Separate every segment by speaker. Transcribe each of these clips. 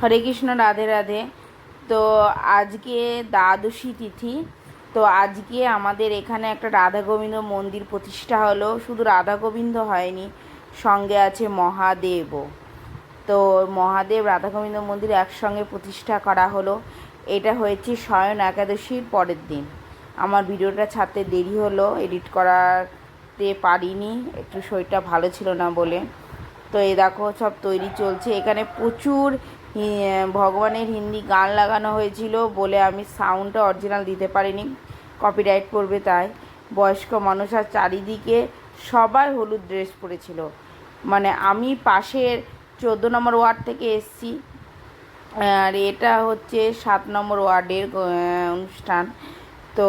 Speaker 1: হরে কৃষ্ণ, রাধে রাধে। তো আজকে দ্বাদশী তিথি। তো আজকে আমাদের এখানে একটা রাধা গোবিন্দ মন্দির প্রতিষ্ঠা হলো। শুধু রাধা গোবিন্দ হয়নি, সঙ্গে আছে মহাদেবও। তো মহাদেব, রাধা গোবিন্দ মন্দির একসঙ্গে প্রতিষ্ঠা করা হলো। এটা হয়েছে শয়ন একাদশীর পরের দিন। আমার ভিডিওটা ছাড়তে দেরি হলো, এডিট করাতে পারিনি, একটু শরীরটা ভালো ছিল না বলে। তো এ দেখো, সব তৈরি চলছে। এখানে প্রচুর ভগবানের হিন্দি গান লাগানো হয়েছিল বলে আমি সাউন্ডটা অরিজিনাল দিতে পারিনি। কপিরাইট করবে তাই। বয়স্ক মানুষ আর চারিদিকে সবাই হলুদ ড্রেস পরেছিল। মানে আমি পাশের চোদ্দ নম্বর ওয়ার্ড থেকে এসছি। আর এটা হচ্ছে সাত নম্বর ওয়ার্ডের অনুষ্ঠান। তো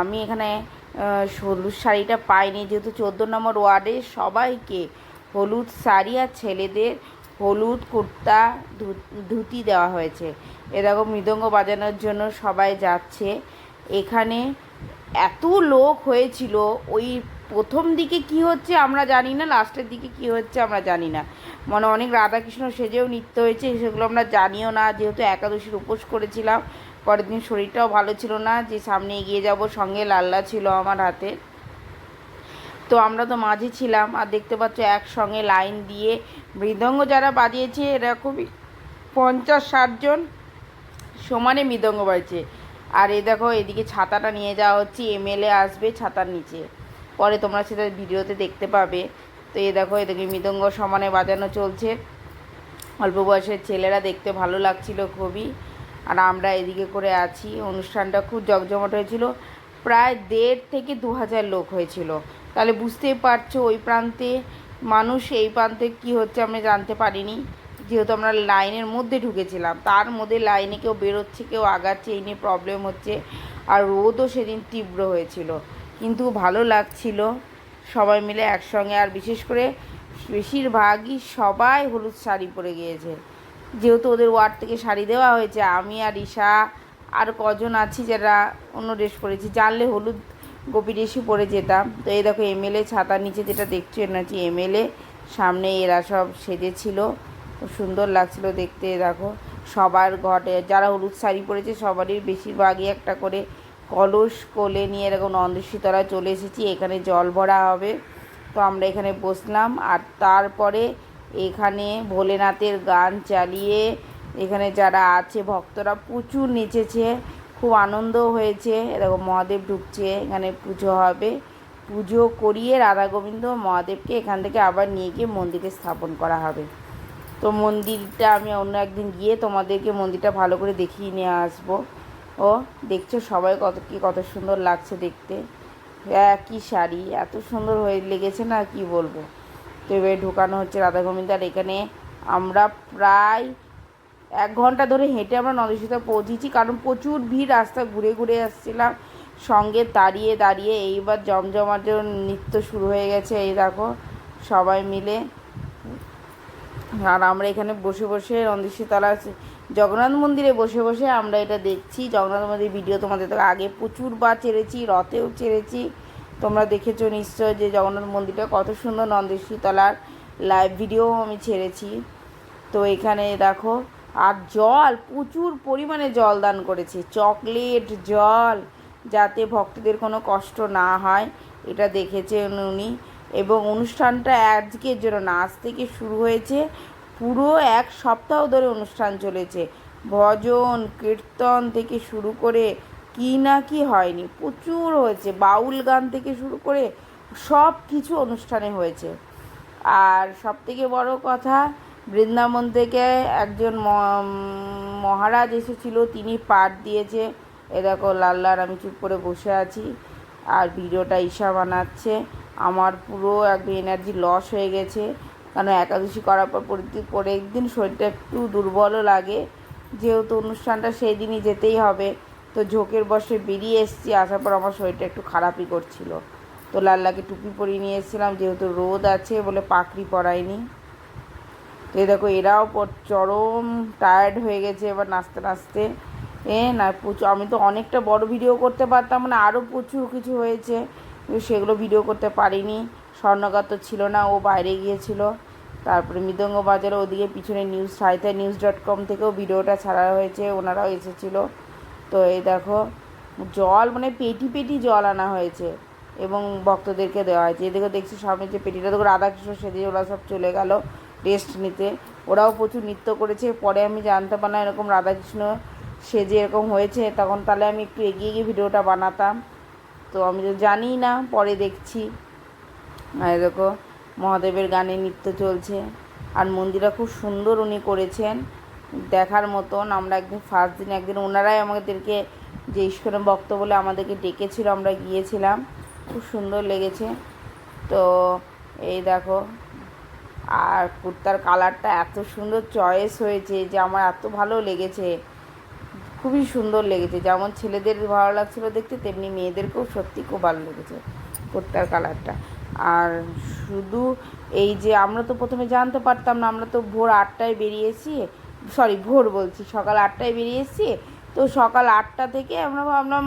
Speaker 1: আমি এখানে হলুদ শাড়িটা পাইনি। যেহেতু চোদ্দ নম্বর ওয়ার্ডে সবাইকে হলুদ শাড়ি আর ছেলেদের হলুদ কুর্তা ধুতি দেওয়া হয়েছে। এরকম মৃদঙ্গ বাজানোর জন্য সবাই যাচ্ছে। এখানে এত লোক হয়েছিল, ওই প্রথম দিকে কি হচ্ছে আমরা জানি না, লাস্টের দিকে কি হচ্ছে আমরা জানি না। মানে অনেক রাধাকৃষ্ণ সেজেও নৃত্য হয়েছে, সেগুলো আমরা জানিও না, যেহেতু একাদশীর উপোস করেছিলাম। পরের দিন শরীরটাও ভালো ছিল না, যে সামনে এগিয়ে যাব সঙ্গে লাল্লা ছিল আমার হাতে। তো আমরা তো মাঝে ছিলাম, আর দেখতে পাচ্ছ একসঙ্গে লাইন দিয়ে মৃদঙ্গ যারা বাজিয়েছে এরকমই পঞ্চাশ ষাটজন সমানে মৃদঙ্গ বাজছে। আর এই দেখো, এদিকে ছাতাটা নিয়ে যাওয়া হচ্ছে, এমএলএ আসবে ছাতার নিচে। পরে তোমরা সেটা ভিডিওতে দেখতে পাবে। তো এ দেখো, এদিকে মৃদঙ্গ সমানে বাজানো চলছে। অল্প বয়সের ছেলেরা দেখতে ভালো লাগছিল খুবই। আর আমরা এদিকে করে আছি, অনুষ্ঠানটা খুব জমজমাট হয়েছিল। প্রায় দেড় থেকে দু হাজার লোক হয়েছিল। তাহলে বুঝতেই পারছ ওই প্রান্তে মানুষ, এই প্রান্তে কি হচ্ছে আমরা জানতে পারিনি। যেহেতু আমরা লাইনের মধ্যে ঢুকেছিলাম, তার মধ্যে লাইনে কেউ বেরোচ্ছে, কেউ আগাচ্ছে, এই নিয়ে প্রবলেম হচ্ছে। আর রোদও সেদিন তীব্র হয়েছিল। কিন্তু ভালো লাগছিল সবাই মিলে একসঙ্গে, আর বিশেষ করে বেশিরভাগই সবাই হলুদ শাড়ি পরে গিয়েছে। যেহেতু ওদের ওয়ার্ড থেকে শাড়ি দেওয়া হয়েছে, আমি আর ঈশা আর কজন আছি যারা অন্য ড্রেস পরেছি, জানলে হলুদ গোপী ড্রেসই পরে যেতাম। তো এই দেখো এমএলএ ছাতার নিচে যেটা দেখছ এটা হচ্ছে এমএলএ সামনে এরা সব সেজেছিল। খুব সুন্দর লাগছিল দেখতে, দেখো। সবার ঘটে, যারা হলুদ শাড়ি পরেছে, সবারই বেশিরভাগই একটা করে কলস কোলে নিয়ে এরকম নন্দেশ্বতলায় চলে এসেছি। এখানে জল ভরা হবে। তো আমরা এখানে বসলাম। আর তারপরে এখানে ভোলেনাথের গান চালিয়ে এখানে যারা আছে, ভক্তরা প্রচুর নেচেছে। খুব আনন্দ হয়েছে। এরকম মহাদেব ঢুকছে, এখানে পুজো হবে। পুজো করিয়ে রাধা গোবিন্দ মহাদেবকে এখান থেকে আবার নিয়ে গিয়ে মন্দিরে স্থাপন করা হবে। তো মন্দিরটা আমি অন্য একদিন গিয়ে তোমাদেরকে মন্দিরটা ভালো করে দেখিয়ে নিয়ে আসব। ও, দেখছ সবাই কত কি, কত সুন্দর লাগছে দেখতে। একই শাড়ি, এত সুন্দর হয়ে লেগেছে না, কি বলব? তো এবারে ঢোকানো হচ্ছে রাধা গোবিন্দ। আর এখানে আমরা প্রায় এক ঘণ্টা ধরে হেঁটে আমরা নদীসীতা পৌঁছেছি, কারণ প্রচুর ভিড়, রাস্তা ঘুরে ঘুরে আসছিলাম। সঙ্গে দাঁড়িয়ে দাঁড়িয়ে এইবার জমজমাটের নৃত্য শুরু হয়ে গেছে, এই দেখো, সবাই মিলে। আর আমরা এখানে বসে বসে নন্দীশীতলা জগন্নাথ মন্দিরে বসে বসে আমরা এটা দেখছি। জগন্নাথ মন্দির ভিডিও তোমাদের তো আগে প্রচুরবার ছেড়েছি রথেও ছেড়েছি তোমরা দেখেছ নিশ্চয় যে জগন্নাথ মন্দিরটা কত সুন্দর নন্দেশ্বরতলার লাইভ ভিডিও আমি ছেড়েছি। তো এখানে দেখো আর জল, প্রচুর পরিমাণে জল দান করেছে। চকলেট, জল, যাতে ভক্তদের কোনো কষ্ট না হয়, এটা দেখেছেন উনি। এবং অনুষ্ঠানটা আজকের জন্য না, আজ থেকে শুরু হয়েছে। পুরো এক সপ্তাহ ধরে অনুষ্ঠান চলেছে। ভজন, কীর্তন থেকে শুরু করে কি না কি হয়নি, প্রচুর হয়েছে। বাউল গান থেকে শুরু করে সব কিছু অনুষ্ঠানে হয়েছে। আর সব থেকে বড় কথা বৃন্দাবন থেকে একজন মহারাজ এসেছিল, তিনি পাঠ দিয়েছে। এ দেখো, লাল্লার, আমি চুপ করে বসে আছি। আর ভিডিওটা ঈশা বানাচ্ছে। আমার পুরো একদম এনার্জি লস হয়ে গেছে। কারণ একাদশী করার পর পরের- পরের দিন শরীরটা একটু দুর্বলও লাগে। যেহেতু অনুষ্ঠানটা সেই দিনই যেতেই হবে। তো ঝোঁকের বসে বেরিয়ে এসেছি। আসার পর আমার শরীরটা একটু খারাপই করছিল। তো লাল্লাকে টুপি পরিয়ে নিয়ে এসেছিলাম। যেহেতু রোদ আছে বলে পাকড়ি পরাইনি। এই দেখো, এরাও চরম টায়ার্ড হয়ে গেছে এবার নাচতে নাচতে। এ না প্রচুর আমি তো অনেকটা বড় ভিডিও করতে পারতাম মানে আরও প্রচুর কিছু হয়েছে। সেগুলো ভিডিও করতে পারিনি। স্বর্ণকার তো ছিল না, ও বাইরে গিয়েছিল। তারপরে মৃদঙ্গ বাজারে ওদিকে পিছনে নিউজ সাহিত্য নিউজ ডট কম থেকেও ভিডিওটা ছাড়া হয়েছে, ওনারাও এসেছিল। তো এই দেখো, জল মানে পেটি পেটি জল আনা হয়েছে এবং ভক্তদেরকে দেওয়া হয়েছে। এদিকে দেখছি সামনে যে পেটিটা, দেখো রাধাকৃষ্ণ সেদিন ওরা সব চলে গেল। রেস্ট নিতে। ওরাও প্রচুর নৃত্য করেছে। পরে আমি জানতে পারলাম এরকম রাধাকৃষ্ণ সেজে এরকম হয়েছে। তখন তাহলে আমি একটু এগিয়ে গিয়ে ভিডিওটা বানাতাম। তো আমি তো জানি না, পরে দেখছি। দেখো, মহাদেবের গানে নৃত্য চলছে। আর মন্দিরটা খুব সুন্দর উনি করেছেন। দেখার মতন আমরা একদিন, ফার্স্ট দিন একদিন ওনারাই আমাদেরকে যে ঈশ্বরের ভক্ত বলে আমাদেরকে ডেকেছিল, আমরা গিয়েছিলাম। খুব সুন্দর লেগেছে। তো এই দেখো আর কুর্তার কালারটা এত সুন্দর চয়েস হয়েছে যে আমার এত ভালো লেগেছে। খুবই সুন্দর লেগেছে। যেমন ছেলেদের ভালো লাগছিল দেখতে, তেমনি মেয়েদেরকেও সত্যি খুব ভালো লেগেছে কুর্তার কালারটা। আর শুধু এই যে আমরা তো প্রথমে জানতে পারতাম না, আমরা তো ভোর আটটায় বেরিয়েছি সরি ভোর বলছি, সকাল আটটায় বেরিয়েছি, তো সকাল আটটা থেকে আমরা ভাবলাম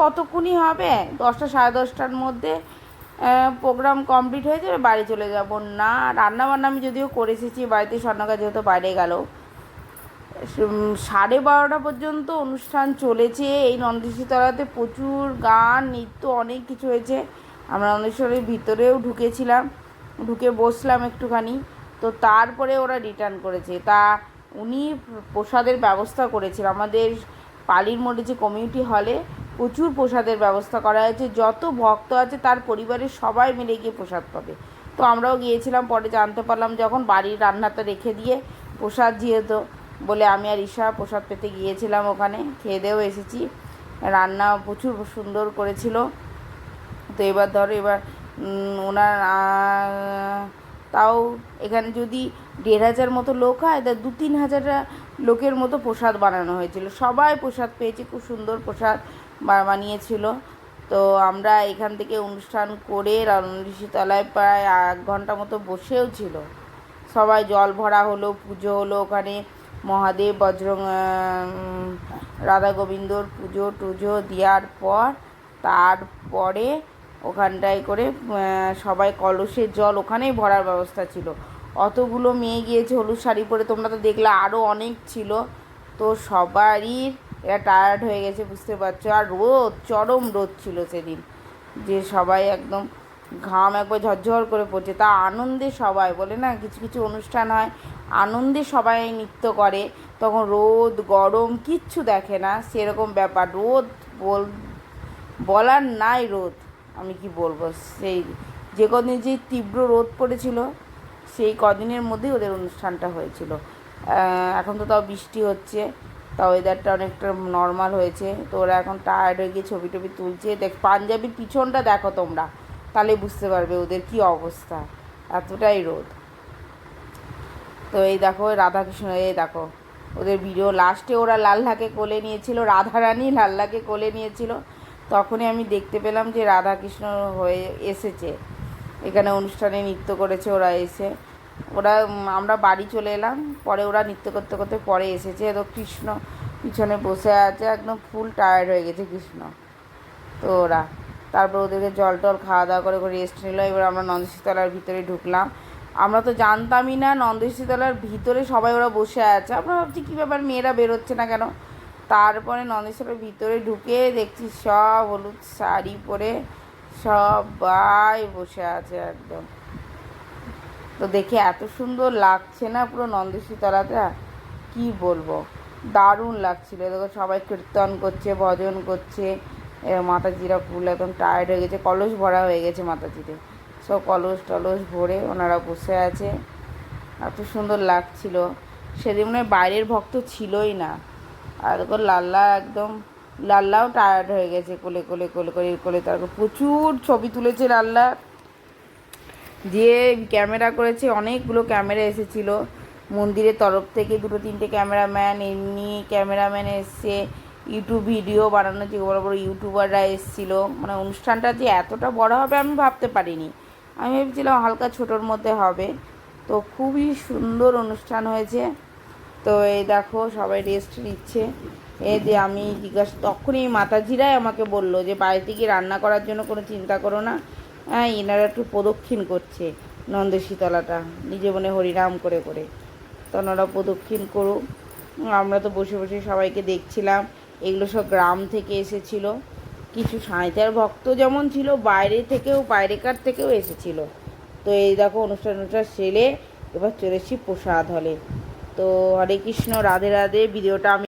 Speaker 1: কতক্ষণই হবে? দশটা, সাড়ে দশটার মধ্যে প্রোগ্রাম কমপ্লিট হয়ে যাবে বাড়ি চলে যাব। না রান্না বান্না আমি যদিও করে এসেছি, বাড়িতে স্বর্ণকা যেহেতু বাইরে গেল। সাড়ে বারোটা পর্যন্ত অনুষ্ঠান চলেছে। এই নন্দেশ্বরতলাতে প্রচুর গান, নৃত্য অনেক কিছু হয়েছে। আমরা নন্দেশ্বরের ভিতরেও ঢুকেছিলাম, ঢুকে বসলাম একটুখানি। তো তারপরে ওরা রিটার্ন করেছে। তা উনি প্রসাদের ব্যবস্থা করেছিল। আমাদের পালির মোড়ে যে কমিউনিটি হলে প্রচুর প্রসাদের ব্যবস্থা করা হয়েছে। যত ভক্ত আছে, তার পরিবারের সবাই মিলে গিয়ে প্রসাদ পাবে। তো আমরাও গিয়েছিলাম, পরে জানতে পারলাম যখন বাড়ির রান্নাটা রেখে দিয়ে প্রসাদ যেহেতু বলে আমি আর ঈশা প্রসাদ পেতে গিয়েছিলাম ওখানে, খেয়ে দেও এসেছি। রান্না প্রচুর সুন্দর করেছিল। তো এবার ধরো, এবার ওনার তাও এখানে যদি দেড় হাজার মতো লোক হয়, তা দু তিন হাজার লোকের মতো প্রসাদ বানানো হয়েছিল। সবাই প্রসাদ পেয়েছে, খুব সুন্দর প্রসাদ বানিয়েছিল। তো আমরা এখান থেকে অনুষ্ঠান করে তলায় প্রায় এক ঘণ্টা মতো বসেও ছিল। সবাই জল ভরা হলো, পুজো হলো ওখানে। মহাদেব, বজরং রাধা গোবিন্দর পুজো টুজো দেওয়ার পর তারপরে ওখানটায় করে সবাই কলসের জল ওখানেই ভরার ব্যবস্থা ছিল। অতগুলো মেয়ে গিয়েছে, হলুদ শাড়ি পরে, তোমরা তো দেখলে আরও অনেক ছিল। তো সবারই এরা টায়ার্ড হয়ে গেছে, বুঝতে পারছ? আর রোদ, চরম রোদ ছিল সেদিন। যে সবাই একদম ঘাম একবার ঝরঝর করে পড়ছে। তা আনন্দে সবাই বলে না, কিছু কিছু অনুষ্ঠান হয়, আনন্দে সবাই নৃত্য করে। তখন রোদ, গরম কিচ্ছু দেখে না, সেরকম ব্যাপার। রোদ বল, বলার নাই রোদ, আমি কি বলব? সেই যে কদিন যে তীব্র রোদ পড়েছিল সেই কদিনের মধ্যেই ওদের অনুষ্ঠানটা হয়েছিল। এখন তো তাও বৃষ্টি হচ্ছে, তা ওয়েদারটা অনেকটা নর্মাল হয়েছে। তো ওরা এখন টায়ার্ড হয়ে গিয়ে ছবি টবি তুলছে। দেখ, পাঞ্জাবির পিছনটা দেখো তোমরা, তাহলে বুঝতে পারবে ওদের কি অবস্থা। এতটাই রোদ। তো এই দেখো, রাধাকৃষ্ণ, এই দেখো, ওদের ভিডিও লাস্টে ওরা লাল্লাকে কোলে নিয়েছিল, রাধারানী লাল্লাকে কোলে নিয়েছিল। তখনই আমি দেখতে পেলাম যে রাধাকৃষ্ণ হয়ে এসেছে। এখানে অনুষ্ঠানে নৃত্য করেছে, ওরা এসে। ওরা আমরা বাড়ি চলে এলাম, পরে ওরা নৃত্য করতে করতে পরে এসেছে। তো কৃষ্ণ পিছনে বসে আছে, একদম ফুল টায়ার্ড হয়ে গেছে কৃষ্ণ। তো ওরা, তারপর ওদেরকে জল টল খাওয়া দাওয়া করে করে রেস্ট নিল। এবার আমরা নন্দেশীতলার ভিতরে ঢুকলাম। আমরা তো জানতামই না নন্দেশীতলার ভিতরে সবাই ওরা বসে আছে। আমরা ভাবছি, কী ব্যাপার, মেয়েরা বেরোচ্ছে না কেন? তারপরে নন্দেশ্বরের ভিতরে ঢুকে দেখছি সব হলুদ শাড়ি পরে সবাই বসে আছে একদম। তো দেখে এত সুন্দর লাগছে না পুরো নন্দেশ্বরতলাটা কি বলব? দারুণ লাগছিল। দেখো সবাই কীর্তন করছে, ভজন করছে। মাতাজিরা ফুল একদম টায়ার্ড হয়ে গেছে। কলস ভরা হয়ে গেছে মাতাজিতে সব কলস টলস ভরে ওনারা বসে আছে। এত সুন্দর লাগছিল। সেদিন মনে হয় বাইরের ভক্ত ছিলই না। আর লাল্লা একদম লাল্লাও টায়ার্ড হয়ে গেছে কোলে কোলে কোলে করে কোলে। তারপর প্রচুর ছবি তুলেছে লাল্লা। যে ক্যামেরা করেছে, অনেকগুলো ক্যামেরা এসেছিল। মন্দিরের তরফ থেকে দুটো, তিনটে ক্যামেরাম্যান এমনি ক্যামেরাম্যান এসছে। ইউটিউব ভিডিও বানানো যে বড় বড় ইউটিউবাররা এসেছিল। মানে অনুষ্ঠানটা যে এতটা বড় হবে আমি ভাবতে পারিনি। আমি ভেবেছিলাম হালকা ছোটোর মধ্যে হবে। তো খুবই সুন্দর অনুষ্ঠান হয়েছে। তো এই দেখো, সবাই রেস্ট নিচ্ছে। এই যে আমি জিজ্ঞাসা, তখনই মাতাজিরাই আমাকে বলল যে, বাড়িতে গিয়ে রান্না করার জন্য কোনো চিন্তা করো না। হ্যাঁ এনারা একটু প্রদক্ষিণ করছে নন্দশীতলাটা নিজে মনে হরিনাম করে করে। তো ওনারা প্রদক্ষিণ করুক। আমরা তো বসে বসে সবাইকে দেখছিলাম, এগুলো সব গ্রাম থেকে এসেছিল। কিছু সাঁইতার ভক্ত যেমন ছিল, বাইরে থেকেও, বাইরেকার থেকেও এসেছিল। তো এই দেখো অনুষ্ঠান অনুষ্ঠান সেরে এবার চলে এসেছি প্রসাদ হলে। তো হরে কৃষ্ণ, রাধে রাধে, ভিডিওটা আমি